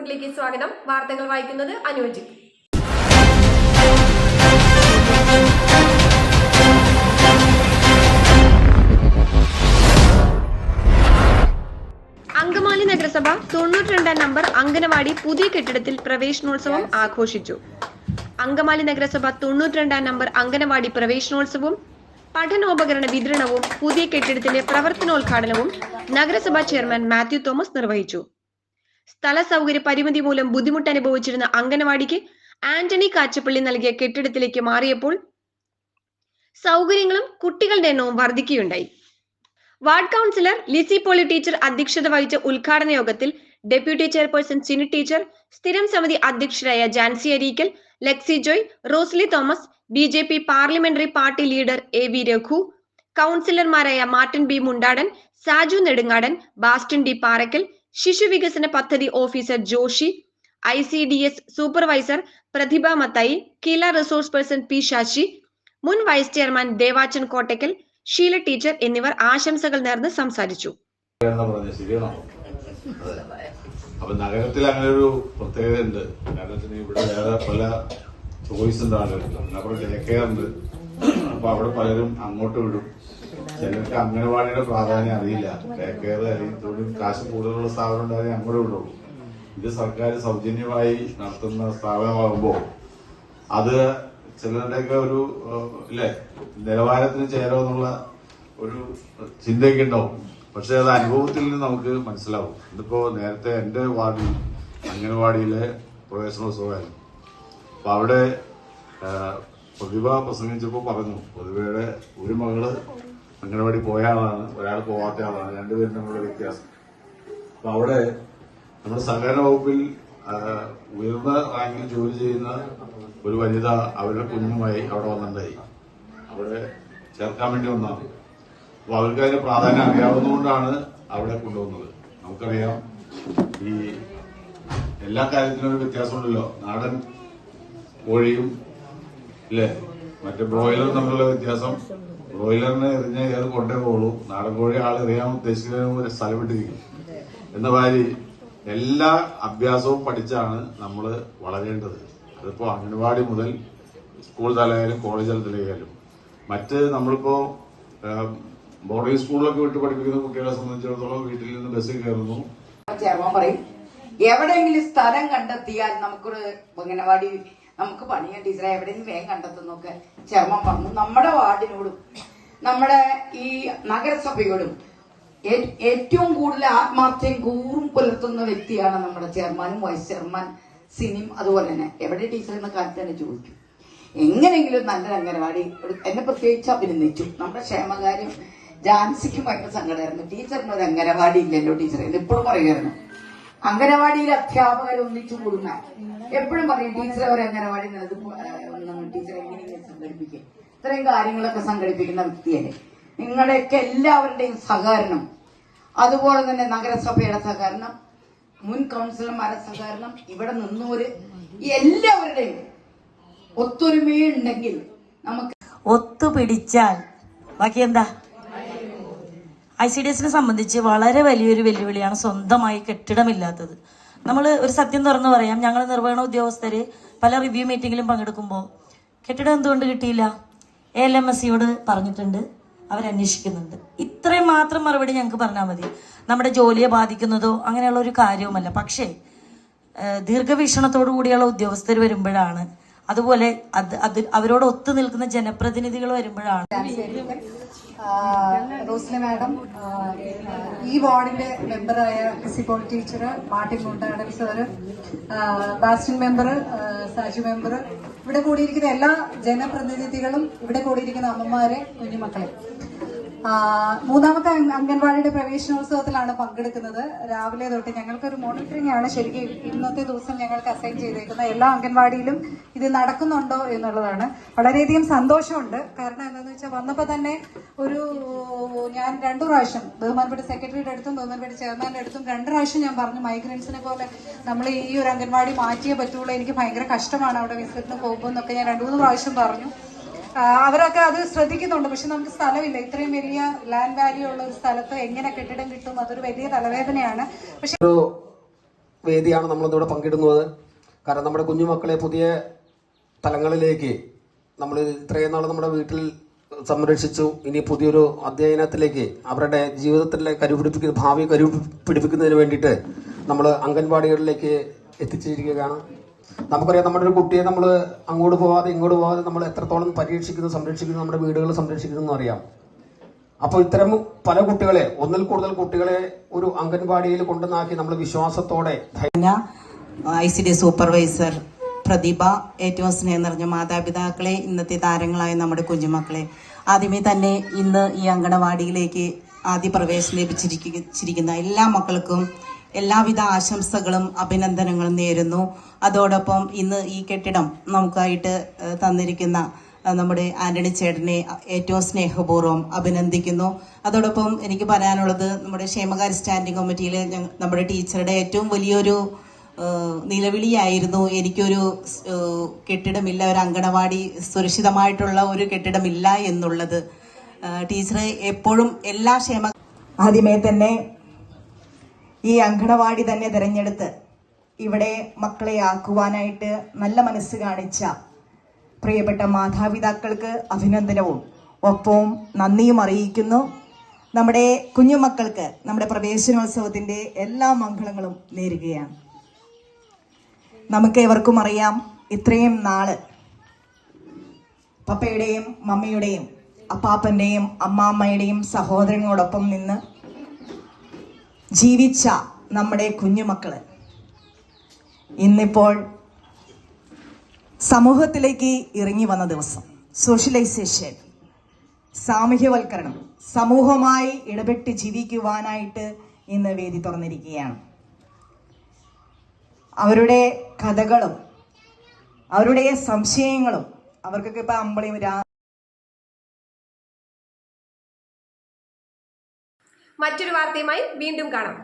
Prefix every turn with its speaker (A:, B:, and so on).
A: റിപ്പോർട്ടിലേക്ക് സ്വാഗതം. വാർത്തകൾ വായിക്കുന്നത് അനുവജി അങ്കമാലി നഗരസഭ തൊണ്ണൂറ്റിരണ്ടാം നമ്പർ അങ്കനവാടി പുതിയ കെട്ടിടത്തിൽ പ്രവേശനോത്സവം ആഘോഷിച്ചു. അങ്കമാലി നഗരസഭ തൊണ്ണൂറ്റിരണ്ടാം നമ്പർ അങ്കനവാടി പ്രവേശനോത്സവവും പഠനോപകരണ വിതരണവും പുതിയ കെട്ടിടത്തിന്റെ പ്രവർത്തനോദ്ഘാടനവും നഗരസഭാ ചെയർമാൻ മാത്യു തോമസ് നിർവഹിച്ചു. സ്ഥല സൗകര്യ പരിമിതി മൂലം ബുദ്ധിമുട്ട് അനുഭവിച്ചിരുന്ന അംഗനവാടിക്ക് ആന്റണി കാച്ചപ്പള്ളി നൽകിയ കെട്ടിടത്തിലേക്ക് മാറിയപ്പോൾ സൗകര്യങ്ങളും കുട്ടികളുടെ എണ്ണവും വർദ്ധിക്കുകയുണ്ടായി ward councillor Lissy Poly teacher അധ്യക്ഷത വഹിച്ച ഉദ്ഘാടന യോഗത്തിൽ ഡെപ്യൂട്ടി ചെയർപേഴ്സൺ സിനി ടീച്ചർ സ്ഥിരം സമിതി അധ്യക്ഷരായ Jancy Areekal Laxy Joy Rosily Thomas B J P parliamentary party leader A V Raghu കൗൺസിലർമാരായ മാർട്ടിൻ ബി മുണ്ടാടൻ സാജു നെടുങ്ങാടൻ ബാസ്റ്റിൻ ഡി പാറക്കൽ ശിശു വികസന പദ്ധതി officer Joshy I C D S supervisor Prathibha Mathai Kila resource person P Shashi മുൻ vice chairman Devachan Kottakkal Sheela teacher എന്നിവർ ആശംസകൾ നേർന്ന് സംസാരിച്ചു.
B: അപ്പൊ നഗരത്തിൽ അങ്ങനെ ഒരു പ്രത്യേകത ഉണ്ട് കാരണം ഇവിടെ വേറെ പല ചോയ്സ് ഉണ്ട് ആളുകൾക്ക്. കെയർ ഉണ്ട്. അപ്പൊ അവിടെ പലരും അങ്ങോട്ട് വിടും. ചിലർക്ക് അംഗനവാടിയുടെ പ്രാധാന്യം അറിയില്ല. ഡേ കെയർ അല്ലെങ്കിൽ കാശ് കൂടുതലുള്ള സ്ഥാപനം ഉണ്ടായാലേ അങ്ങോട്ട് വിടുള്ളൂ. ഇത് സർക്കാർ സൗജന്യമായി നടത്തുന്ന സ്ഥാപനമാകുമ്പോൾ അത് ചിലരുടെയൊക്കെ ഒരു ഇല്ലേ നിലവാരത്തിന് ചേരുമെന്നുള്ള ഒരു ചിന്തയൊക്കെ ഉണ്ടാവും. പക്ഷെ അത് അനുഭവത്തിൽ നിന്ന് നമുക്ക് മനസ്സിലാവും. ഇതിപ്പോ നേരത്തെ എന്റെ വാർഡിൽ അംഗനവാടിയിലെ പ്രവേശനോത്സവമായിരുന്നു. അപ്പൊ അവിടെ പ്രതിഭ പ്രസംഗിച്ചപ്പോൾ പറഞ്ഞു പ്രതിഭയുടെ ഒരു മകൾ അംഗനവാടി പോയ ആളാണ് ഒരാൾ പോവാത്ത ആളാണ് രണ്ടുപേരും തമ്മിലുള്ള വ്യത്യാസം. അപ്പൊ അവിടെ നമ്മുടെ സഹകരണ വകുപ്പിൽ ഉയർന്ന റാങ്കിൽ ജോലി ചെയ്യുന്ന ഒരു വനിത അവരുടെ കുഞ്ഞുമായി അവിടെ വന്നിട്ടുണ്ടായി. അവിടെ ചേർക്കാൻ വേണ്ടി വന്നതാണ്. അപ്പൊ അവർക്ക് അതിന്റെ പ്രാധാന്യം അറിയാവുന്നതുകൊണ്ടാണ് അവിടെ കൊണ്ടുവന്നത്. നമുക്കറിയാം ഈ എല്ലാ കാര്യത്തിനും ഒരു വ്യത്യാസമുണ്ടല്ലോ. നാടൻ കോഴിയും ഇല്ലേ? മറ്റേ ബ്രോയിലർ തമ്മിലുള്ള വ്യത്യാസം. ബ്രോയിലറിനെ എറിഞ്ഞ ഏത് കൊണ്ടേ പോകുള്ളൂ നാടൻ കോഴി ആൾ എറിയാൻ ഉദ്ദേശിക്കുന്ന ഒരു സ്ഥലം വിട്ടിരിക്കും എന്ന മാതിരി എല്ലാ അഭ്യാസവും പഠിച്ചാണ് നമ്മൾ വളരേണ്ടത്. അതിപ്പോ അംഗൻവാടി മുതൽ സ്കൂൾ തലയായാലും കോളേജ് തലത്തിലായാലും. മറ്റ് നമ്മളിപ്പോ ബോർഡിംഗ് സ്കൂളിലൊക്കെ വിട്ട് പഠിപ്പിക്കുന്ന കുട്ടികളെ സംബന്ധിച്ചിടത്തോളം വീട്ടിൽ നിന്ന് ബസ്സിൽ കയറുന്നു.
C: പറയും എവിടെയെങ്കിലും സ്ഥലം കണ്ടെത്തിയാൽ നമുക്കൊരു അംഗനവാടി നമുക്ക് പണിയാൻ ടീച്ചറെ. എവിടെയെങ്കിലും വേഗം കണ്ടെത്തുന്നൊക്കെ ചെയർമാൻ പറഞ്ഞു. നമ്മുടെ വാർഡിനോടും നമ്മുടെ ഈ നഗരസഭയോടും ഏറ്റവും കൂടുതൽ ആത്മാർത്ഥയും കൂറും പുലർത്തുന്ന വ്യക്തിയാണ് നമ്മുടെ ചെയർമാനും വൈസ് ചെയർമാൻ സിനിം അതുപോലെ തന്നെ. എവിടെ ടീച്ചർ എന്ന കാലത്ത് തന്നെ ചോദിക്കും. എങ്ങനെയെങ്കിലും നല്ലൊരു അംഗനവാടി എന്നെ പ്രത്യേകിച്ച് അഭിനന്ദിച്ചു. നമ്മുടെ ക്ഷേമകാര്യം ജാൻസിക്കും ഭയങ്കര സങ്കടമായിരുന്നു. ടീച്ചറിന് ഒരു അംഗനവാടി ഇല്ലല്ലോ ടീച്ചറെ എപ്പോഴും പറയുമായിരുന്നു. അംഗനവാടിയിൽ അധ്യാപകർ ഒന്നിച്ചു കൂടുന്ന. എപ്പോഴും പറയും ടീച്ചറെ ഒരു അംഗനവാടി നല്ലത് ടീച്ചറെ എങ്ങനെയെങ്കിലും സംഘടിപ്പിക്കുക ഇത്രയും കാര്യങ്ങളൊക്കെ സംഘടിപ്പിക്കുന്ന വ്യക്തിയല്ലേ. നിങ്ങളുടെയൊക്കെ എല്ലാവരുടെയും സഹകരണം. അതുപോലെ തന്നെ നഗരസഭയുടെ സഹകരണം മുൻ കൗൺസിലർമാരുടെ സഹകരണം ഇവിടെ നിന്നവര് എല്ലാവരുടെയും ഒത്തൊരുമയുണ്ടെങ്കിൽ നമുക്ക്
D: ഒത്തുപിടിച്ചാൽ ബാക്കി എന്താ? ഐ സി ഡി എസിനെ സംബന്ധിച്ച് വളരെ വലിയൊരു വെല്ലുവിളിയാണ് സ്വന്തമായി കെട്ടിടമില്ലാത്തത്. നമ്മൾ ഒരു സത്യം തുറന്നു പറയാം. ഞങ്ങൾ നിർവഹണ ഉദ്യോഗസ്ഥര് പല റിവ്യൂ മീറ്റിങ്ങിലും പങ്കെടുക്കുമ്പോൾ കെട്ടിടം എന്തുകൊണ്ട് കിട്ടിയില്ല? എ എൽ എം എസ് സിയോട് പറഞ്ഞിട്ടുണ്ട്. അവരന്വേഷിക്കുന്നുണ്ട്. ഇത്രയും മാത്രം മറുപടി ഞങ്ങൾക്ക് പറഞ്ഞാൽ മതി. നമ്മുടെ ജോലിയെ ബാധിക്കുന്നതോ അങ്ങനെയുള്ള ഒരു കാര്യവുമല്ല. പക്ഷേ ദീർഘവീക്ഷണത്തോടു കൂടിയുള്ള ഉദ്യോഗസ്ഥർ വരുമ്പോഴാണ് അതുപോലെ അത് അത് അവരോട് ഒത്തു നിൽക്കുന്ന ജനപ്രതിനിധികൾ വരുമ്പോഴാണ്
E: റോസ്ലി മാഡം ഈ വാർഡിന്റെ മെമ്പറായ principal teacher Martin Mundadan sir Bastin member Saju member ഇവിടെ കൂടിയിരിക്കുന്ന എല്ലാ ജനപ്രതിനിധികളും ഇവിടെ കൂടിയിരിക്കുന്ന അമ്മമാരെ കുഞ്ഞുമക്കളെ. മൂന്നാമത്തെ അംഗ- അംഗൻവാടിയുടെ പ്രവേശനോത്സവത്തിലാണ് പങ്കെടുക്കുന്നത്. രാവിലെ തൊട്ട് ഞങ്ങൾക്കൊരു മോണിറ്ററിംഗ് ആണ് ശരിക്കും ഇന്നത്തെ ദിവസം ഞങ്ങൾക്ക് അസൈൻ ചെയ്തേക്കുന്നത്. എല്ലാ അംഗൻവാടിയിലും ഇത് നടക്കുന്നുണ്ടോ എന്നുള്ളതാണ്. വളരെയധികം സന്തോഷമുണ്ട്. കാരണം എന്താണെന്ന് വെച്ചാൽ വന്നപ്പോൾ തന്നെ ഒരു ഞാൻ രണ്ടു പ്രാവശ്യം ബഹുമാനപ്പെട്ട സെക്രട്ടറിയുടെ അടുത്തും ബഹുമാനപ്പെട്ട ചെയർമാന്റെ അടുത്തും രണ്ട് പ്രാവശ്യം ഞാൻ പറഞ്ഞു മൈഗ്രൻസിനെ പോലെ നമ്മൾ ഈ ഒരു അംഗൻവാടി മാറ്റിയേ പറ്റുള്ളൂ. എനിക്ക് ഭയങ്കര കഷ്ടമാണ് അവിടെ വിസിറ്റിന് പോകുമ്പോൾ എന്നൊക്കെ ഞാൻ രണ്ടു മൂന്ന് പ്രാവശ്യം പറഞ്ഞു. അവരൊക്കെ അത് ശ്രദ്ധിക്കുന്നുണ്ട്. പക്ഷെ നമുക്ക് സ്ഥലമില്ല. ഇത്രയും വലിയ ലാൻഡ് വാല്യൂ ഉള്ള ഒരു സ്ഥലത്ത് എങ്ങനെ കെട്ടിടം കിട്ടും അതൊരു വലിയ തലവേദനയാണ്. പക്ഷെ
F: വേദിയാണ് നമ്മളിതിവിടെ പങ്കിടുന്നത്. കാരണം നമ്മുടെ കുഞ്ഞുമക്കളെ പുതിയ തലങ്ങളിലേക്ക് നമ്മൾ ഇത്രയും നാൾ നമ്മുടെ വീട്ടിൽ സംരക്ഷിച്ചു. ഇനി പുതിയൊരു അധ്യയനത്തിലേക്ക് അവരുടെ ജീവിതത്തിലെ കരുപിടിപ്പിക്കുന്ന ഭാവി കരുപിടിപ്പിക്കുന്നതിന് വേണ്ടിയിട്ട് നമ്മൾ അംഗൻവാടികളിലേക്ക് എത്തിച്ചിരിക്കുകയാണ്. നമുക്കറിയാം നമ്മുടെ ഒരു കുട്ടിയെ നമ്മൾ അങ്ങോട്ട് പോവാതെ ഇങ്ങോട്ട് പോവാതെ നമ്മൾ എത്രത്തോളം പരീക്ഷിക്കുന്നു സംരക്ഷിക്കുന്നു നമ്മുടെ വീടുകൾ സംരക്ഷിക്കുന്നു എന്ന് അറിയാം. അപ്പോൾ ഇത്തരം പല കുട്ടികളെ ഒന്നിൽ കൂടുതൽ കുട്ടികളെ ഒരു അംഗൻവാടിയിൽ കൊണ്ടുവന്നാക്കി നമ്മൾ വിശ്വാസത്തോടെ
G: I C D supervisor Prathibha ഏറ്റവും സ്നേഹം നിറഞ്ഞ മാതാപിതാക്കളെ ഇന്നത്തെ താരങ്ങളായ നമ്മുടെ കുഞ്ഞുമക്കളെ. ആദ്യമേ തന്നെ ഇന്ന് ഈ അങ്കണവാടിയിലേക്ക് ആദ്യ പ്രവേശനം ലഭിച്ചിരിക്കുന്ന എല്ലാ മക്കൾക്കും എല്ലാവിധ ആശംസകളും അഭിനന്ദനങ്ങളും നേരുന്നു. അതോടൊപ്പം ഇന്ന് ഈ കെട്ടിടം നമുക്കായിട്ട് തന്നിരിക്കുന്ന നമ്മുടെ ആന്റണി ചേട്ടനെ ഏറ്റവും സ്നേഹപൂർവം അഭിനന്ദിക്കുന്നു. അതോടൊപ്പം എനിക്ക് പറയാനുള്ളത് നമ്മുടെ ക്ഷേമകാര്യ സ്റ്റാൻഡിംഗ് കമ്മിറ്റിയിൽ നമ്മുടെ ടീച്ചറുടെ ഏറ്റവും വലിയൊരു നിലവിളിയായിരുന്നു. എനിക്കൊരു കെട്ടിടമില്ല ഒരു അങ്കണവാടി സുരക്ഷിതമായിട്ടുള്ള ഒരു കെട്ടിടമില്ല എന്നുള്ളത്. ടീച്ചറെ എപ്പോഴും എല്ലാ ക്ഷേമ ആദ്യമേ തന്നെ ഈ അങ്കണവാടി തന്നെ തിരഞ്ഞെടുത്ത് ഇവിടെ മക്കളെ ആക്കുവാനായിട്ട് നല്ല മനസ്സ് കാണിച്ച പ്രിയപ്പെട്ട മാതാപിതാക്കൾക്ക് അഭിനന്ദനവും. ഒപ്പവും നന്ദിയും അറിയിക്കുന്നു. നമ്മുടെ കുഞ്ഞുമക്കൾക്ക് നമ്മുടെ പ്രവേശനോത്സവത്തിന്റെ എല്ലാ മംഗളങ്ങളും നേരുകയാണ്. നമുക്ക് ഏവർക്കും അറിയാം ഇത്രയും നാൾ പപ്പയുടെയും മമ്മിയുടെയും അപ്പാപ്പന്റെയും അമ്മാമ്മയുടെയും സഹോദരങ്ങളോടൊപ്പം നിന്ന് ജീവിച്ച നമ്മുടെ കുഞ്ഞുമക്കൾ ഇന്നിപ്പോൾ സമൂഹത്തിലേക്ക് ഇറങ്ങി വന്ന ദിവസം. സോഷ്യലൈസേഷൻ സാമൂഹ്യവൽക്കരണം സമൂഹമായി ഇടപെട്ട് ജീവിക്കുവാനായിട്ട് ഇന്ന് വേദി തുറന്നിരിക്കുകയാണ്. അവരുടെ കഥകളും അവരുടെ സംശയങ്ങളും അവർക്കൊക്കെ ഇപ്പം അമ്പളി
A: മറ്റൊരു വാർത്തയുമായി വീണ്ടും കാണാം